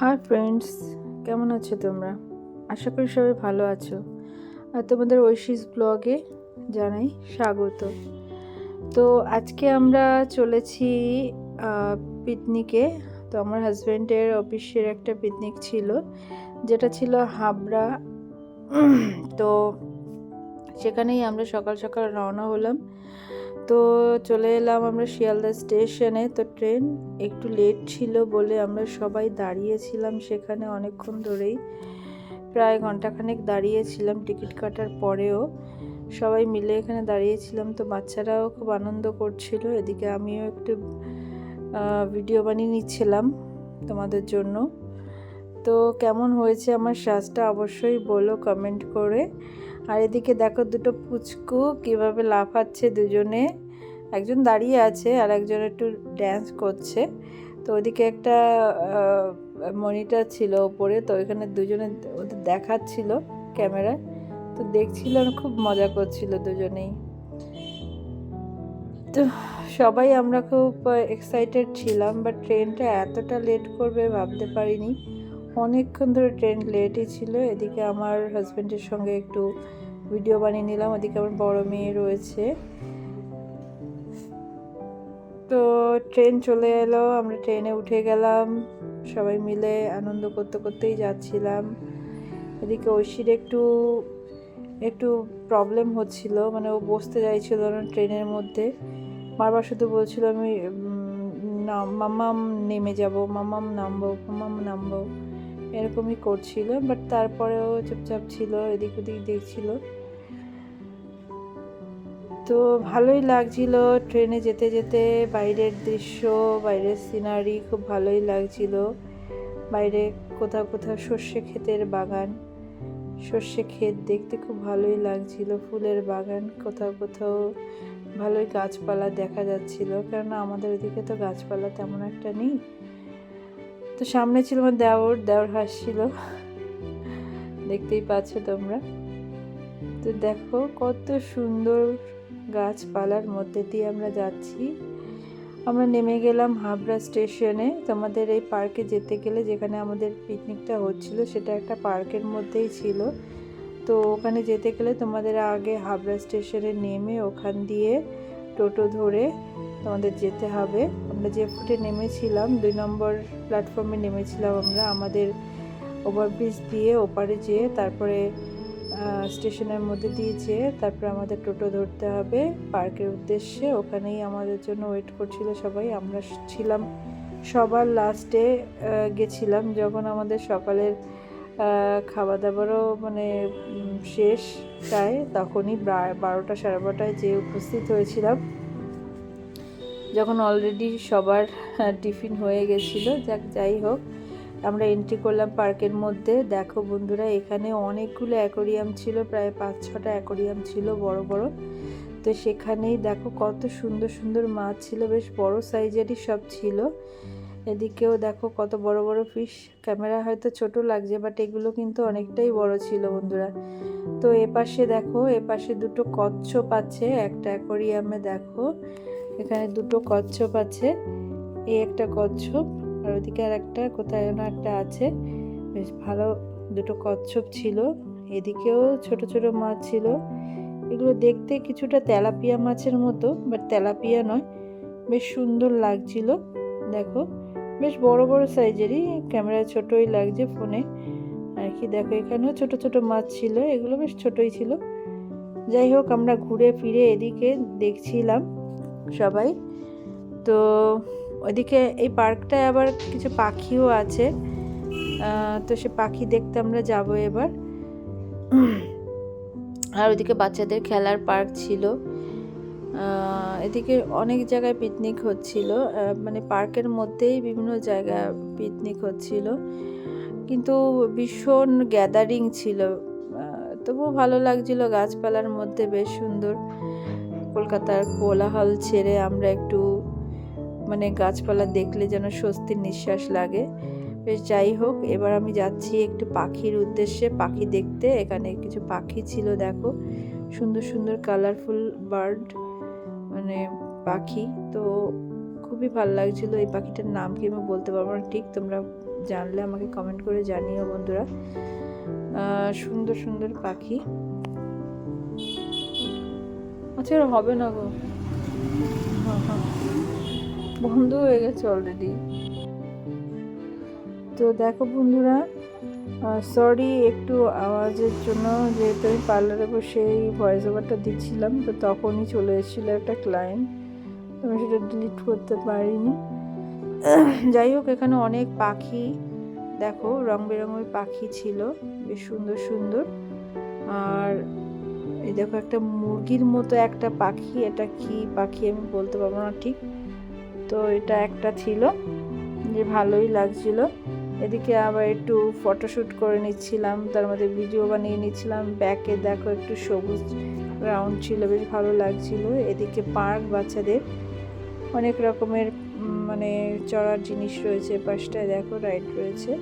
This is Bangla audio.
হাই ফ্রেন্ডস, কেমন আছো তোমরা? আশা করি সবাই ভালো আছো। আর তোমাদের ঐশিস ব্লগে জানাই স্বাগত। তো আজকে আমরা চলেছি পিকনিকে। তো আমার হাজব্যান্ডের অফিসের একটা পিকনিক ছিল, যেটা ছিল হাবড়া। তো সেখানেই আমরা সকাল সকাল রওনা হলাম। তো চলে এলাম আমরা শিয়ালদা স্টেশনে। তো ট্রেন একটু লেট ছিল বলে আমরা সবাই দাঁড়িয়েছিলাম সেখানে অনেকক্ষণ ধরেই। প্রায় ঘন্টাখানেক দাঁড়িয়েছিলাম টিকিট কাটার পরেও। সবাই মিলে এখানে দাঁড়িয়েছিলাম তো বাচ্চারাও খুব আনন্দ করছিল। এদিকে আমিও একটু ভিডিও বানিয়ে নিচ্ছিলাম তোমাদের জন্য। তো কেমন হয়েছে আমার শ্বাসটা অবশ্যই বলো কমেন্ট করে। আর এদিকে দেখো দুটো পুচকু কীভাবে লাফাচ্ছে দুজনে। একজন দাঁড়িয়ে আছে আর একজন একটু ড্যান্স করছে। তো ওদিকে একটা মনিটর ছিল ওপরে, তো ওইখানে দুজনে ওদের দেখাচ্ছিল ক্যামেরায় তো দেখছিলাম খুব মজা করছিল দুজনেই। তো সবাই আমরা খুব এক্সাইটেড ছিলাম বাট ট্রেনটা এতটা লেট করবে ভাবতে পারিনি। অনেকক্ষণ ধরে ট্রেন লেটই ছিল, এদিকে আমার হাজব্যান্ডের সঙ্গে একটু ভিডিও বানিয়ে নিলাম, ওদিকে আমার বড় মেয়ে রয়েছে। তো ট্রেন চলে এলো, আমরা ট্রেনে উঠে গেলাম, সবাই মিলে আনন্দ করতে করতেই যাচ্ছিলাম। এদিকে ঐশীর একটু একটু প্রবলেম হচ্ছিল মানে ও বসতে চাইছিল না ট্রেনের মধ্যে। বারবার শুধু বলছিল আমি না, মামাম নেমে যাব, মামাম নামবো মামাম নামবো। এরকমই করছিল বাট তারপরেও চুপচাপ ছিল, এদিক ওদিক দেখছিল। তো ভালোই লাগছিল ট্রেনে যেতে যেতে, বাইরের দৃশ্য, বাইরের সিনারি খুব ভালোই লাগছিল। বাইরে কোথাও কোথাও সর্ষে ক্ষেতের বাগান, সর্ষে ক্ষেত দেখতে খুব ভালোই লাগছিল, ফুলের বাগান, কোথাও কোথাও ভালোই গাছপালা দেখা যাচ্ছিল, কেননা আমাদের ওদিকে তো গাছপালা তেমন একটা নেই। তো সামনে ছিল আমার দেওর দেওর হাসছিল দেখতেই পাচ্ছ তোমরা। তো দেখো কত সুন্দর গাছপালার মধ্যে দিয়ে আমরা যাচ্ছি। আমরা নেমে গেলাম হাবড়া স্টেশনে। তোমাদের এই পার্কে যেতে গেলে যেখানে আমাদের পিকনিকটা হচ্ছিল সেটা একটা পার্কের মধ্যেই ছিল। তো ওখানে যেতে গেলে তোমাদের আগে হাবড়া স্টেশনে নেমে ওখান দিয়ে টোটো ধরে তোমাদের যেতে হবে। আমরা যে ফুটে নেমেছিলাম, দুই নম্বর প্ল্যাটফর্মে নেমেছিলাম আমরা, আমাদের ওভারব্রিজ দিয়ে ওপারে যেয়ে তারপরে স্টেশনের মধ্যে দিয়ে যেয়ে তারপরে আমাদের টোটো ধরতে হবে। পার্কের উদ্দেশ্যে ওখানেই আমাদের জন্য ওয়েট করছিল সবাই। আমরা ছিলাম সবার লাস্টে গেছিলাম যখন আমাদের সকালের খাওয়া দাওয়ারও মানে শেষ প্রায়, তখনই বারোটা সাড়ে বারোটায় যে উপস্থিত হয়েছিলাম। যখন অলরেডি সবার টিফিন হয়ে গেছিল, যাক, যাই হোক, আমরা এন্ট্রি করলাম পার্কের মধ্যে। দেখো বন্ধুরা, এখানে অনেকগুলো অ্যাকোরিয়াম ছিল, প্রায় পাঁচ ছটা অ্যাকোরিয়াম ছিল বড় বড়। তো সেখানেই দেখো কত সুন্দর সুন্দর মাছ ছিল, বেশ বড় সাইজেরই সব ছিল। এদিকেও দেখো কত বড় বড় ফিশ ক্যামেরা হয়তো ছোট লাগছে বাট এগুলো কিন্তু অনেকটাই বড় ছিল বন্ধুরা। তো এপাশে দেখো, এপাশে দুটো কচ্ছপ আছে, একটা অ্যাকোরিয়ামে দেখো। এখানে দুটো কচ্ছপ আছে। এই একটা কচ্ছপ, আর ওদিকে আর একটা কোথায় যেন একটা আছে। বেশ ভালো দুটো কচ্ছপ ছিল। এদিকেও ছোট ছোট মাছ ছিল। এগুলো দেখতে কিছুটা তেলাপিয়া মাছের মতো, বাট তেলাপিয়া নয়। বেশ সুন্দর লাগছিল, দেখো। বেশ বড় বড় সাইজেরই, ক্যামেরায় ছোটই লাগছে ফোনে। আর কি, দেখো, এখানেও ছোট ছোট মাছ ছিল, এগুলো বেশ ছোটই ছিল। যাই হোক, আমরা ঘুরে ফিরে এদিকে দেখছিলাম। সবাই। তো ওইদিকে এই পার্কটায় আবার কিছু পাখিও আছে। তো সে পাখি দেখতে আমরা যাব এবার। আর ওইদিকে বাচ্চাদের খেলার পার্ক ছিল। এদিকে অনেক জায়গায় পিকনিক হচ্ছিল। মানে পার্কের মধ্যেই বিভিন্ন জায়গায় পিকনিক হচ্ছিল। কিন্তু ভীষণ গ্যাদারিং ছিল। তবুও ভালো লাগছিল। গাছপালার মধ্যে বেশ সুন্দর। কলকাতার কোলাহল ছেড়ে আমরা একটু মানে গাছপালা দেখলে যেন স্বস্তির নিঃশ্বাস লাগে। বেশ, যাই হোক, এবার আমি যাচ্ছি একটু পাখির উদ্দেশ্যে। পাখি দেখতে, এখানে কিছু পাখি ছিল, দেখো। সুন্দর সুন্দর কালারফুল বার্ড মানে পাখি। তো খুবই ভালো লাগছিল এই পাখিটার নাম কি আমি বলতে পারব না। ঠিক তোমরা জানলে আমাকে কমেন্ট করে জানিও বন্ধুরা। সুন্দর সুন্দর পাখি। আচ্ছা হবে না গো। বন্ধ হয়ে গেছে অলরেডি তো দেখো বন্ধুরা সরি একটু আওয়াজের জন্য যেহেতু আমি পার্লারে বসে এই ভয়েস ওভারটা দিচ্ছিলাম, তো তখনই চলে এসেছিল একটা ক্লায়েন্ট তো আমি সেটা ডিলিট করতে পারিনি। যাই হোক, এখানে অনেক পাখি, দেখো রং বেরঙের পাখি ছিল, বেশ সুন্দর সুন্দর। আর এই দেখো একটা মুরগির মতো একটা পাখি, এটা কি পাখি আমি বলতে পারব না ঠিক। তো এটা একটা ছিল, যে ভালোই লাগছিল। এদিকে আবার একটু ফটোশ্যুট করে নিচ্ছিলাম, তার মধ্যে ভিডিও বানিয়ে নিচ্ছিলাম। ব্যাকে দেখো একটু সবুজ রাউন্ড ছিল, বেশ ভালো লাগছিল। এদিকে পার্ক বাচ্চাদের অনেক রকমের মানে চড়ার জিনিস রয়েছে, পাশটায় দেখো রাইড রয়েছে।